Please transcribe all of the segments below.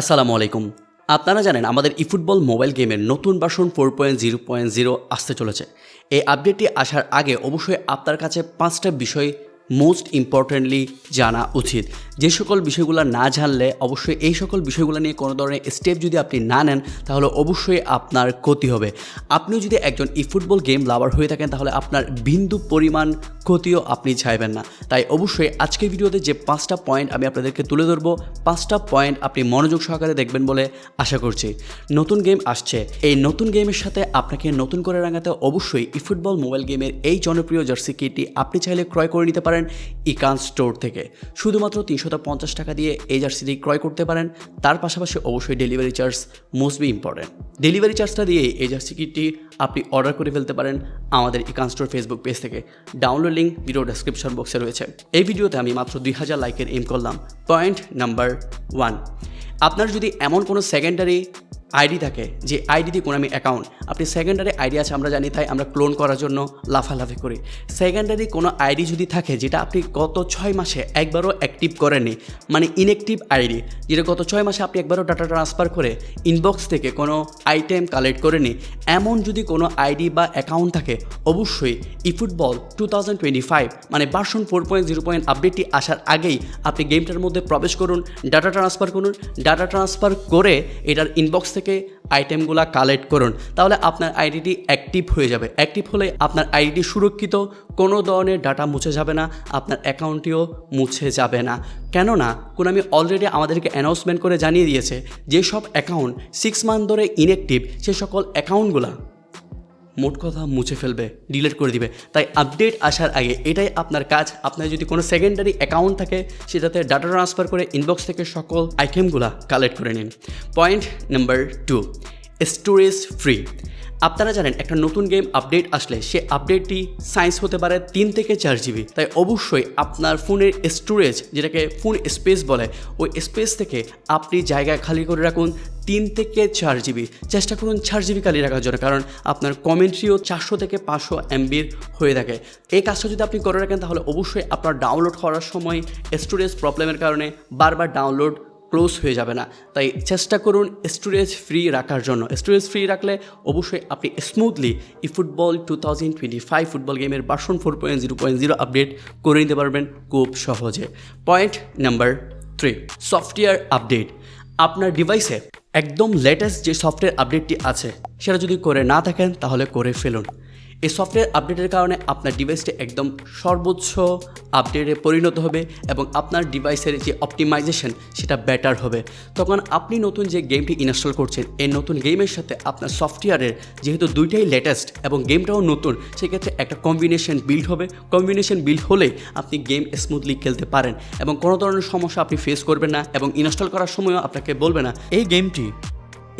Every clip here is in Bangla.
আসসালামু আলাইকুম। আপনারা জানেন আমাদের ফুটবল মোবাইল গেমের নতুন version four point zero point zero আসতে চলেছে। এই আপডেটটি আসার আগে অবশ্যই আপনার কাছে পাঁচটা বিষয় মোস্ট ইম্পর্ট্যান্টলি জানা উচিত। যে সকল বিষয়গুলো না জানলে অবশ্যই এই সকল বিষয়গুলো নিয়ে কোনো ধরনের স্টেপ যদি আপনি না নেন, তাহলে অবশ্যই আপনার ক্ষতি হবে। আপনিও যদি একজন ই ফুটবল গেম লাভার হয়ে থাকেন, তাহলে আপনার বিন্দু পরিমাণ ক্ষতিও আপনি চাইবেন না। তাই অবশ্যই আজকের ভিডিওতে যে পাঁচটা পয়েন্ট আমি আপনাদেরকে তুলে ধরবো, পাঁচটা পয়েন্ট আপনি মনোযোগ সহকারে দেখবেন বলে আশা করছি। নতুন গেম আসছে। এই নতুন গেমের সাথে আপনাকে নতুন করে রাঙাতে অবশ্যই ই ফুটবল মোবাইল গেমের এই জনপ্রিয় জার্সি কিটটি আপনি চাইলে ক্রয় করে নিতে পারেন ইকান স্টোর থেকে। শুধুমাত্র তিনশত পঞ্চাশ টাকা দিয়ে এই জার্সিটি ক্রয় করতে পারেন। তার পাশাপাশি অবশ্যই delivery charge most be important. Delivery চার্জটা দিয়ে এই জার্সি আপনি অর্ডার করে ফেলতে পারেন আমাদের ইকান স্টোর ফেসবুক পেজ থেকে। ডাউনলোড লিঙ্ক ভিডিও ডেসক্রিপশন বক্সে রয়েছে। এই ভিডিওতে আমি মাত্র দুই হাজার লাইকের এম করলাম। Point number one. আপনার যদি এমন কোনো সেকেন্ডারি আইডি থাকে, যে আইডি দিয়ে কোনো আমি অ্যাকাউন্ট আপনি সেকেন্ডারি আইডি আছে, আমরা জানি তাই আমরা ক্লোন করার জন্য লাফালাফি করি। সেকেন্ডারি কোনো আইডি যদি থাকে, যেটা আপনি গত ছয় মাসে একবারও অ্যাক্টিভ করেননি মানে ইনঅ্যাক্টিভ আইডি, যেটা গত ছয় মাসে আপনি একবারও ডাটা ট্রান্সফার করে ইনবক্স থেকে কোনো আইটেম কালেক্ট করেনি এমন যদি কোনো আইডি বা অ্যাকাউন্ট থাকে, অবশ্যই eFootball two thousand twenty five মানে version four point zero point আপডেটটি আসার আগেই আপনি গেমটার মধ্যে প্রবেশ করুন ডাটা ট্রান্সফার করুন ডাটা ট্রান্সফার করে এটার ইনবক্স থেকে আইটেমগুলো কালেক্ট করুন, তাহলে আপনার আইডিটি অ্যাক্টিভ হয়ে যাবে। অ্যাক্টিভ হলে আপনার আইডিটি সুরক্ষিত, কোনো ধরনের ডাটা মুছে যাবে না, আপনার অ্যাকাউন্টটিও মুছে যাবে না। কেননা কোন আমি অলরেডি আমাদেরকে অ্যানাউন্সমেন্ট করে জানিয়ে দিয়েছে যেসব অ্যাকাউন্ট সিক্স মান্থ ধরে ইনঅ্যাক্টিভ সে সকল অ্যাকাউন্টগুলো মোট কথা মুছে ফেলবে ডিলিট করে দিবে। তাই আপডেট আসার আগে এটাই আপনার কাজ। আপনার যদি কোনো সেকেন্ডারি অ্যাকাউন্ট থাকে, সেটাতে ডাটা ট্রান্সফার করে ইনবক্স থেকে সকল আইটেমগুলো কালেক্ট করে নিন। Point number two storage free আপনারা জানেন, একটা নতুন গেম আপডেট আসলে, সে আপডেটটি সায়েন্স হতে পারে তিন থেকে চার জিবি তাই অবশ্যই আপনার ফোনের স্টোরেজ যেটাকে ফোন স্পেস বলে, ওই স্পেস থেকে আপনি জায়গা খালি করে রাখুন তিন থেকে চার জিবি চেষ্টা করুন চার জিবি খালি রাখার জন্য, কারণ আপনার কমেন্ট্রিও চারশো থেকে পাঁচশো এমবির হয়ে থাকে। এই কাজটা যদি আপনি করে রাখেন, তাহলে অবশ্যই আপনার ডাউনলোড করার সময় স্টোরেজ প্রবলেমের কারণে বারবার ডাউনলোড ক্লোজ হয়ে যাবে না। তাই চেষ্টা করুন স্টোরেজ ফ্রি রাখার জন্য। স্টোরেজ ফ্রি রাখলে অবশ্যই আপনি smoothly eFootball two thousand twenty five football গেমের version four point zero point zero update করে নিতে পারবেন খুব সহজে। Point number three software update আপনার ডিভাইসে একদম লেটেস্ট যে সফটওয়্যার আপডেটটি আছে, সেটা যদি করে না থাকেন, তাহলে করে ফেলুন। এই সফটওয়্যার আপডেটের কারণে আপনার ডিভাইসটি একদম সর্বোচ্চ আপডেটে পরিণত হবে এবং আপনার ডিভাইসের যে অপটিমাইজেশন সেটা বেটার হবে। তখন আপনি নতুন যে গেমটি ইনস্টল করছেন, এই নতুন গেমের সাথে আপনার সফটওয়্যারের যেহেতু দুইটাই লেটেস্ট এবং গেমটাও নতুন, সেক্ষেত্রে একটা কম্বিনেশন বিল্ড হবে। কম্বিনেশন বিল্ড হলে আপনি গেম স্মুথলি খেলতে পারেন এবং কোনো ধরনের সমস্যা আপনি ফেস করবেন না এবং ইনস্টল করার সময়ও আপনাকে বলবে না। এই গেমটি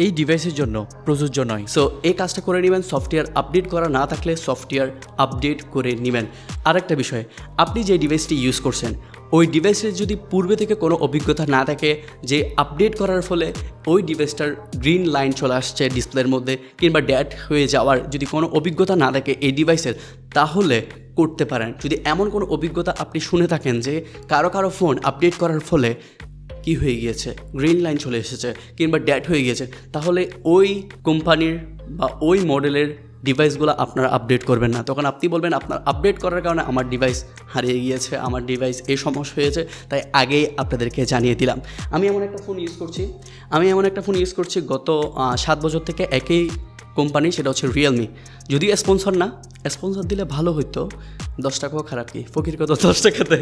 এই ডিভাইসের জন্য প্রযোজ্য নয়। সো এই কাজটা করে নেবেন সফটওয়্যার আপডেট করা না থাকলে সফটওয়্যার আপডেট করে নেবেন। আরেকটা বিষয়, আপনি যে ডিভাইসটি ইউজ করছেন, ওই ডিভাইসের যদি পূর্বে থেকে কোনো অভিজ্ঞতা না থাকে যে আপডেট করার ফলে ওই ডিভাইসটার গ্রিন লাইন চলে আসছে ডিসপ্লের মধ্যে কিংবা ড্যাট হয়ে যাওয়ার যদি কোনো অভিজ্ঞতা না থাকে এই ডিভাইসের তাহলে করতে পারেন। যদি এমন কোনো অভিজ্ঞতা আপনি শুনে থাকেন যে কারও কারও ফোন আপডেট করার ফলে কি হয়ে গিয়েছে? গ্রিন লাইন চলে এসেছে কিংবা ড্যাট হয়ে গিয়েছে। তাহলে ওই কোম্পানির বা ওই মডেলের ডিভাইসগুলো আপনারা আপডেট করবেন না। তখন আপনি বলবেন, আপনার আপডেট করার কারণে আমার ডিভাইস হারিয়ে গিয়েছে, আমার ডিভাইস এই সমস্যা হয়েছে, তাই আগেই আপনাদেরকে জানিয়ে দিলাম। আমি এমন একটা ফোন ইউজ করছি। আমি এমন একটা ফোন ইউজ করছি গত সাত বছর থেকে একই কোম্পানি সেটা হচ্ছে রিয়েলমি যদি স্পন্সর না স্পন্সর দিলে ভালো হইতো। দশ টাকাও খারাপ কি? ফকির কত দশ টাকাতে?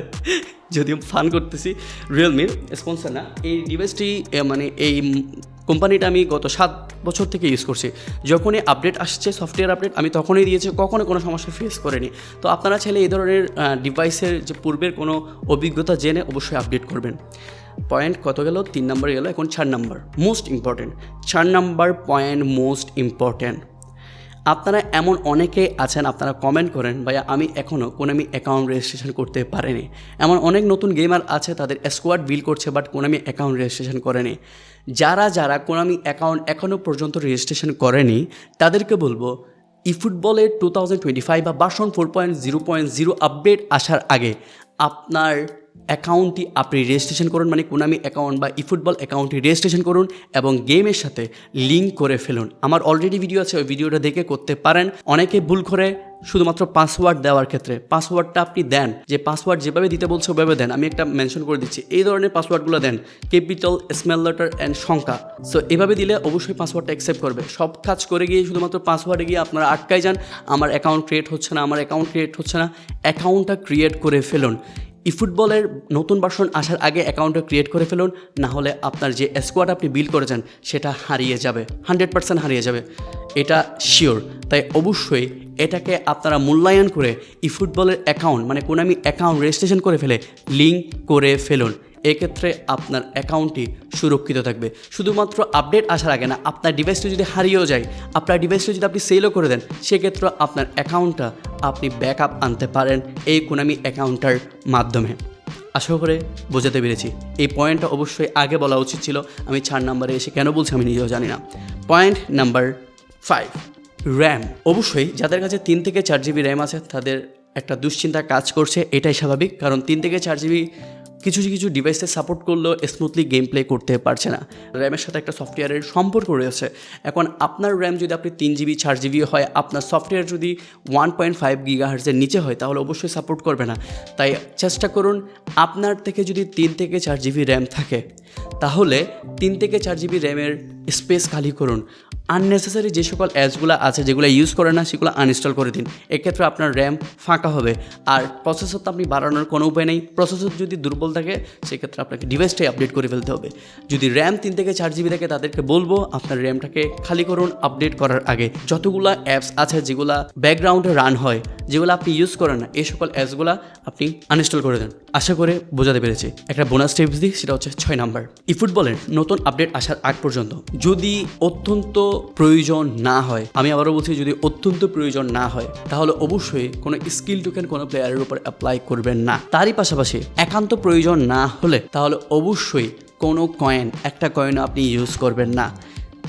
যদিও ফান করতেছি রিয়েলমির স্পন্সর না। এই ডিভাইসটি মানে এই কোম্পানিটা আমি গত সাত বছর থেকে ইউজ করছি। যখনই আপডেট আসছে সফটওয়্যার আপডেট আমি তখনই দিয়েছি, কখনো কোনো সমস্যা ফেস করিনি। তো আপনারা চাইলে এই ধরনের ডিভাইসের যে পূর্বের কোনো অভিজ্ঞতা জেনে অবশ্যই আপডেট করবেন। পয়েন্ট কত গেল? তিন নম্বরে গেল, এখন চার নম্বর মোস্ট ইম্পর্টেন্ট চার নাম্বার পয়েন্ট মোস্ট ইম্পর্টেন্ট আপনারা এমন অনেকে আছেন, আপনারা কমেন্ট করেন, ভাইয়া, আমি এখনও কোনামি অ্যাকাউন্ট রেজিস্ট্রেশন করতে পারিনি। এমন অনেক নতুন গেমার আছে, তাদের স্কোয়াড বিল করছে বাট কোনামি অ্যাকাউন্ট রেজিস্ট্রেশন করেনি। যারা যারা কোনামি অ্যাকাউন্ট এখনও পর্যন্ত রেজিস্ট্রেশন করেনি, তাদেরকে বলব ই ফুটবলের টু থাউজেন্ড টোয়েন্টি ফাইভ বা version four point zero point zero update আসার আগে আপনার অ্যাকাউন্টটি আপনি রেজিস্ট্রেশন করুন মানে কোনামি অ্যাকাউন্ট বা ই ফুটবল অ্যাকাউন্টটি রেজিস্ট্রেশন করুন এবং গেমের সাথে লিঙ্ক করে ফেলুন। আমার অলরেডি ভিডিও আছে, ওই ভিডিওটা দেখে করতে পারেন। অনেকে ভুল করে শুধুমাত্র পাসওয়ার্ড দেওয়ার ক্ষেত্রে। পাসওয়ার্ডটা আপনি দেন। যে পাসওয়ার্ড যেভাবে দিতে বলছে ওভাবে দেন। আমি একটা মেনশন করে দিচ্ছি। এই ধরনের পাসওয়ার্ডগুলো দেন। ক্যাপিটাল স্মেল লেটার অ্যান্ড সংখ্যা সো এভাবে দিলে অবশ্যই পাসওয়ার্ডটা অ্যাকসেপ্ট করবে। সব কাজ করে গিয়ে শুধুমাত্র পাসওয়ার্ডে গিয়ে আপনারা আটকায় যান। আমার অ্যাকাউন্ট ক্রিয়েট হচ্ছে না, আমার অ্যাকাউন্ট ক্রিয়েট হচ্ছে না। অ্যাকাউন্টটা ক্রিয়েট করে ফেলুন। ইফুটবলের নতুন ভার্সন আসার আগে অ্যাকাউন্টটা ক্রিয়েট করে ফেলুন, না হলে আপনার যে স্কোয়াড আপনি বিল করেছেন, সেটা হারিয়ে যাবে হান্ড্রেড পার্সেন্ট হারিয়ে যাবে। এটা শিওর তাই অবশ্যই এটাকে আপনারা মূল্যায়ন করে ই ফুটবলের অ্যাকাউন্ট মানে কোনামি অ্যাকাউন্ট রেজিস্ট্রেশন করে ফেলে লিঙ্ক করে ফেলুন। এক্ষেত্রে আপনার অ্যাকাউন্টটি সুরক্ষিত থাকবে। শুধুমাত্র আপডেট আসার আগে না, আপনার ডিভাইসটা যদি হারিয়েও যায়, আপনার ডিভাইসটা যদি আপনি সেলও করে দেন, সেক্ষেত্রে আপনার অ্যাকাউন্টটা আপনি ব্যাক আপ আনতে পারেন এই কোনামি অ্যাকাউন্টটার মাধ্যমে। আশা করে বোঝাতে পেরেছি। এই পয়েন্টটা অবশ্যই আগে বলা উচিত ছিল। আমি চার নাম্বারে এসে কেন বলছি আমি নিজেও জানি না। পয়েন্ট নাম্বার ফাইভ র্যাম অবশ্যই যাদের কাছে তিন থেকে চার জিবি র্যাম আছে, তাদের একটা দুশ্চিন্তা কাজ করছে, এটাই স্বাভাবিক। কারণ তিন থেকে চার জিবি কিছু কিছু ডিভাইসে সাপোর্ট করলেও স্মুথলি গেম প্লে করতে পারছে না। র্যামের সাথে একটা সফটওয়্যারের সম্পর্ক রয়েছে। এখন আপনার র্যাম যদি আপনি তিন জিবি চার জিবি হয়, আপনার সফটওয়্যার যদি ওয়ান পয়েন্ট ফাইভ গিগা হার্জের নিচে হয়, তাহলে অবশ্যই সাপোর্ট করবে না। তাই চেষ্টা করুন আপনার থেকে যদি তিন থেকে চার জিবি র্যাম থাকে, তাহলে তিন থেকে চার জিবি র্যামের স্পেস খালি করুন। আননেসেসারি যে সকল অ্যাপসগুলো আছে, যেগুলো ইউজ করে না, সেগুলো আনইনস্টল করে দিন। এক্ষেত্রে আপনার র্যাম ফাঁকা হবে। আর প্রসেসর তো আপনি বাড়ানোর কোনো উপায় নেই। প্রসেসর যদি দুর্বল থাকে, সেক্ষেত্রে আপনাকে ডিভাইসটাই আপডেট করে ফেলতে হবে। যদি র্যাম তিন থেকে চার জিবি থাকে, তাদেরকে বলব আপনার র্যামটাকে খালি করুন আপডেট করার আগে। যতগুলো অ্যাপস আছে, যেগুলো ব্যাকগ্রাউন্ডে রান হয়, যেগুলো আপনি ইউজ করেন না, এই সকল অ্যাপসগুলো আপনি আনইনস্টল করে দেন। আশা করে বোঝাতে পেরেছি। একটা বোনাস টিপস দিই, সেটা হচ্ছে ছয় নাম্বার ই ফুটবলের নতুন আপডেট আসার আগ পর্যন্ত, যদি অত্যন্ত প্রয়োজন না হয়, আমি আবারও বলছি, যদি অত্যন্ত প্রয়োজন না হয়, তাহলে অবশ্যই কোনো স্কিল টোকেন কোনো প্লেয়ারের উপর অ্যাপ্লাই করবেন না। তারই পাশাপাশি একান্ত প্রয়োজন না হলে, তাহলে অবশ্যই কোনো কয়েন একটা কয়েন আপনি ইউজ করবেন না।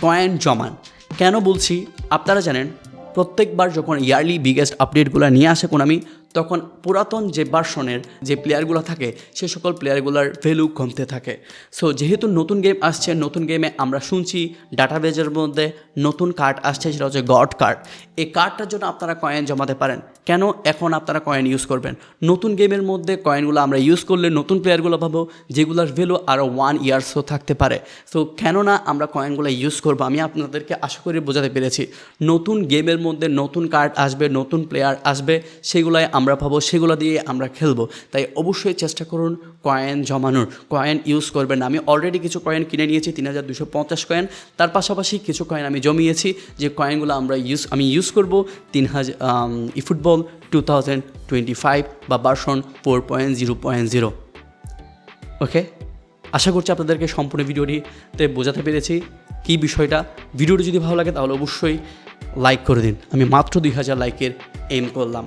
কয়েন জমান। কেন বলছি? আপনারা জানেন, প্রত্যেকবার যখন ইয়ারলি বিগেস্ট আপডেটগুলো নিয়ে আসে কোনামি তখন পুরাতন যে ভার্সনের যে প্লেয়ারগুলো থাকে, সে সকল প্লেয়ারগুলোর ভ্যালু কমতে থাকে। সো যেহেতু নতুন গেম আসছে, নতুন গেমে আমরা শুনছি ডাটাবেজের মধ্যে নতুন কার্ড আসছে, সেটা হচ্ছে গড কার্ড এই কার্ডটার জন্য আপনারা কয়েন জমাতে পারেন। কেন এখন আপনারা কয়েন ইউজ করবেন? নতুন গেমের মধ্যে কয়েনগুলো আমরা ইউজ করলে নতুন প্লেয়ারগুলো পাবো, যেগুলোর ভ্যালু আরও ওয়ান ইয়ার্সও থাকতে পারে। সো কেননা আমরা কয়েনগুলো ইউজ করব, আমি আপনাদেরকে আশা করি বোঝাতে পেরেছি। নতুন গেমের মধ্যে নতুন কার্ড আসবে, নতুন প্লেয়ার আসবে, সেগুলাই আমরা পাবো সেগুলো দিয়ে আমরা খেলব। তাই অবশ্যই চেষ্টা করুন কয়েন জমানোর। কয়েন ইউজ করবেন আমি অলরেডি কিছু কয়েন কিনে নিয়েছি, তিন হাজার দুশো পঞ্চাশ কয়েন। তার পাশাপাশি কিছু কয়েন আমি জমিয়েছি, যে কয়েনগুলো আমরা ইউজ আমি ইউজ করব তিন হাজার football two thousand twenty five বা version four point zero point zero okay আশা করছি আপনাদেরকে সম্পূর্ণ ভিডিওটিতে বোঝাতে পেরেছি কী বিষয়টা। ভিডিওটি যদি ভালো লাগে তাহলে অবশ্যই লাইক করে দিন। আমি মাত্র দুই হাজার লাইকের এম করলাম।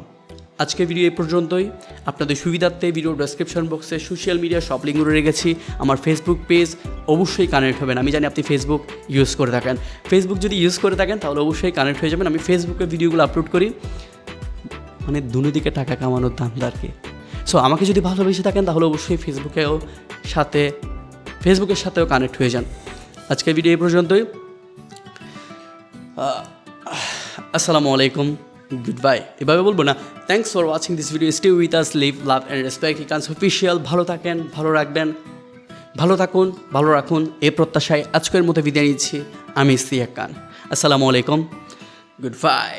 আজকে ভিডিও এই পর্যন্তই। আপনাদের সুবিধার্থে ভিডিও ডেসক্রিপশন বক্সে সোশ্যাল মিডিয়া সব লিঙ্কগুলো রেখেছি। আমার ফেসবুক পেজ অবশ্যই কানেক্ট হবেন। আমি জানি আপনি ফেসবুক ইউজ করে থাকেন। ফেসবুক যদি ইউজ করে থাকেন, তাহলে অবশ্যই কানেক্ট হয়ে যাবেন। আমি ফেসবুকে ভিডিওগুলো আপলোড করি। মানে দুদিকে টাকা কামানোর দামদার কি। সো আমাকে যদি ভালোবেসে থাকেন, তাহলে অবশ্যই ফেসবুকেও সাথে ফেসবুকের সাথেও কানেক্ট হয়ে যান। আজকের ভিডিও এই পর্যন্তই। আসসালামু আলাইকুম। গুড বাই এভাবে বলব না। Thanks for watching this video stay with us live love and respect ইকান্স official ভালো থাকেন, ভালো রাখবেন। ভালো থাকুন, ভালো রাখুন। এ প্রত্যাশায় আজকের মতো বিদায় নিচ্ছি। আমি সিয়া খান। আসসালামু আলাইকুম। Good bye